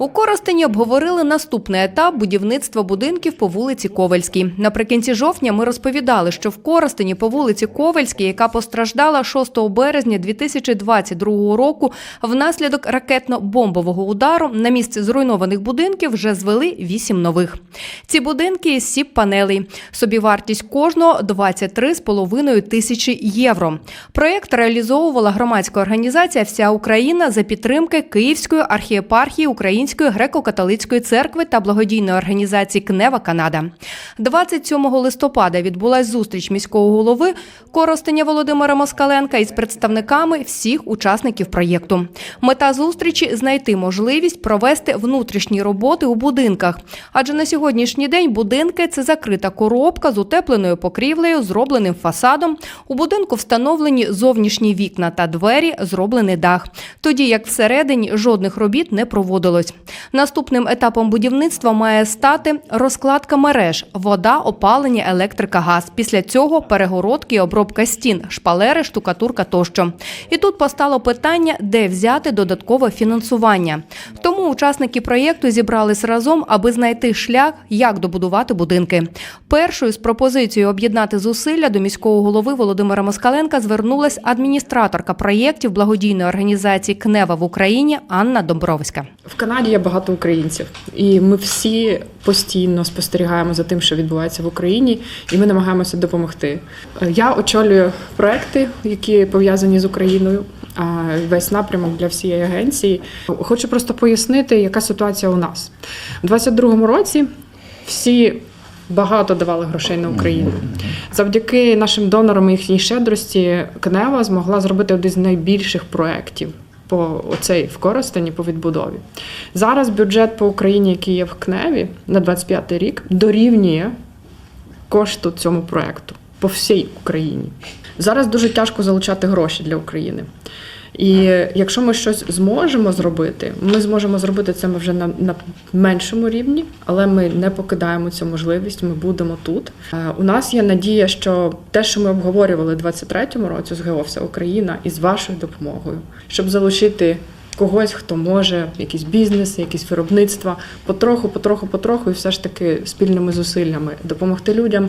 У Коростені обговорили наступний етап будівництва будинків по вулиці Ковальській. Наприкінці жовтня ми розповідали, що в Коростені по вулиці Ковальській, яка постраждала 6 березня 2022 року, внаслідок ракетно-бомбового удару на місці зруйнованих будинків вже звели вісім нових. Ці будинки із сіп панелей. Собівартість кожного 23,5 тисячі євро. Проєкт реалізовувала громадська організація Вся Україна за підтримки Київської архієпархії Української греко-католицької церкви та благодійної організації Кнева Канада. 27 листопада відбулась зустріч міського голови Коростеня Володимира Москаленка із представниками всіх учасників проєкту. Мета зустрічі знайти можливість провести внутрішні роботи у будинках. Адже на сьогоднішній день будинки це закрита коробка з утепленою покрівлею, зробленим фасадом. У будинку встановлені зовнішні вікна та двері, зроблений дах. Тоді як всередині жодних робіт не проводилось. Наступним етапом будівництва має стати розкладка мереж, вода, опалення, електрика, газ. Після цього перегородки, обробка стін, шпалери, штукатурка тощо. І тут постало питання, де взяти додаткове фінансування. Тому учасники проєкту зібрались разом, аби знайти шлях, як добудувати будинки. Першою з пропозицією об'єднати зусилля до міського голови Володимира Москаленка звернулась адміністраторка проєктів благодійної організації Кнева в Україні Анна Домбровська. В Канаді є багато українців, і ми всі постійно спостерігаємо за тим, що відбувається в Україні, і ми намагаємося допомогти. Я очолюю проекти, які пов'язані з Україною. Весь напрямок для всієї агенції. Хочу просто пояснити, яка ситуація у нас у 22-му році. Всі багато давали грошей на Україну. Завдяки нашим донорам і їхній щедрості Кнева змогла зробити один з найбільших проєктів по оцей в по відбудові. Зараз бюджет по Україні, який є в КНЕВі на 25 рік, дорівнює кошту цьому проекту по всій Україні. Зараз дуже тяжко залучати гроші для України. І якщо ми щось зможемо зробити, ми зможемо зробити це вже на, на меншому рівні, але ми не покидаємо цю можливість. Ми будемо тут. Е, У нас є надія, що те, що ми обговорювали 23-му році з ГО «Вся Україна, і з вашою допомогою, щоб залучити когось, хто може, якісь бізнеси, якісь виробництва, потроху, потроху, потроху, і все ж таки спільними зусиллями допомогти людям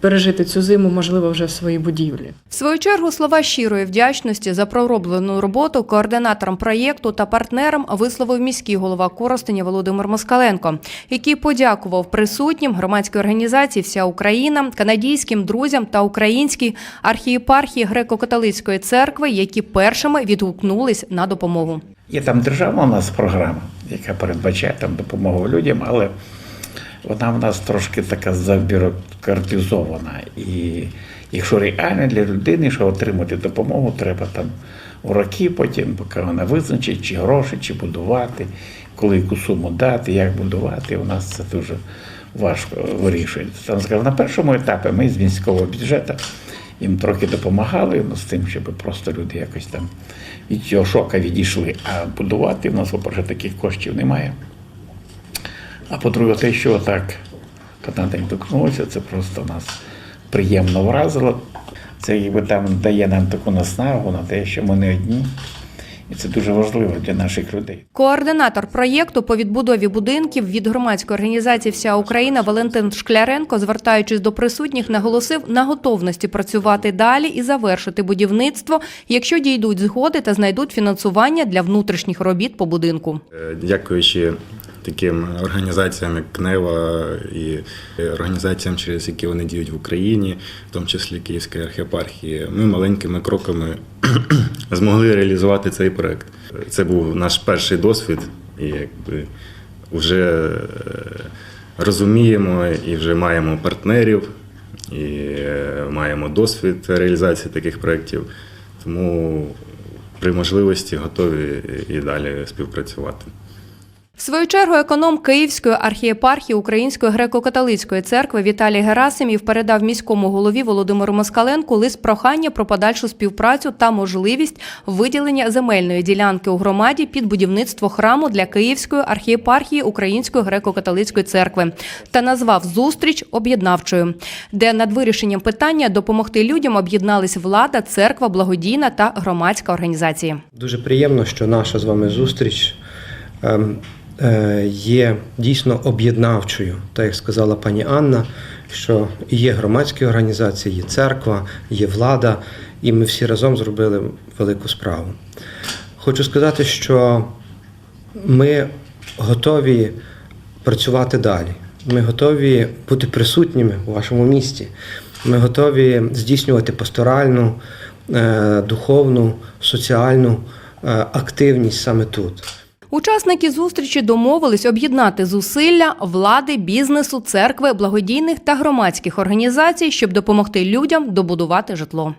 пережити цю зиму, можливо, вже в своїй будівлі. В свою чергу слова щирої вдячності за пророблену роботу координаторам проєкту та партнерам висловив міський голова Коростеня Володимир Москаленко, який подякував присутнім громадської організації Вся Україна, канадійським друзям та українській архієпархії греко-католицької церкви, які першими відгукнулись на допомогу. Є там державна у нас програма, яка передбачає там допомогу людям, але вона в нас трошки така забюрократизована. І якщо реально для людини, щоб отримати допомогу, треба там у роки потім, поки вона визначить, чи гроші, чи будувати, коли яку суму дати, як будувати. У нас це дуже важко вирішується. Там скажімо, на першому етапі ми з міського бюджету їм трохи допомагали ну, з тим, щоб просто люди якось там від цього шока відійшли. А будувати в нас, по-перше, таких коштів немає. А по-друге, те, що так Канада торкнулася, це просто нас приємно вразило. Це якби там дає нам таку наснагу на те, що ми не одні. І це дуже важливо для наших людей. Координатор проєкту по відбудові будинків від громадської організації Вся Україна Валентин Шкляренко, звертаючись до присутніх, наголосив на готовності працювати далі і завершити будівництво, якщо дійдуть згоди та знайдуть фінансування для внутрішніх робіт по будинку. Дякуючи таким організаціям, як КНЕВА і організаціям, через які вони діють в Україні, в тому числі Київської архієпархії, ми маленькими кроками змогли реалізувати цей проект. Це був наш перший досвід, і якби вже е, розуміємо і вже маємо партнерів, і е, маємо досвід реалізації таких проєктів. Тому при можливості готові і далі співпрацювати. В свою чергу економ Київської архієпархії Української греко-католицької церкви Віталій Герасимів передав міському голові Володимиру Москаленку лист прохання про подальшу співпрацю та можливість виділення земельної ділянки у громаді під будівництво храму для Київської архієпархії Української греко-католицької церкви та назвав зустріч об'єднавчою, де над вирішенням питання допомогти людям об'єднались влада, церква, благодійна та громадська організації. Дуже приємно, що наша з вами зустріч ем, є дійсно об'єднавчою, так як сказала пані Анна, що є громадські організації, є церква, є влада, і ми всі разом зробили велику справу. Хочу сказати, що ми готові працювати далі. Ми готові бути присутніми у вашому місті. Ми готові здійснювати пасторальну, е, духовну, соціальну е, активність саме тут. Учасники зустрічі домовились об'єднати зусилля влади, бізнесу, церкви, благодійних та громадських організацій, щоб допомогти людям добудувати житло.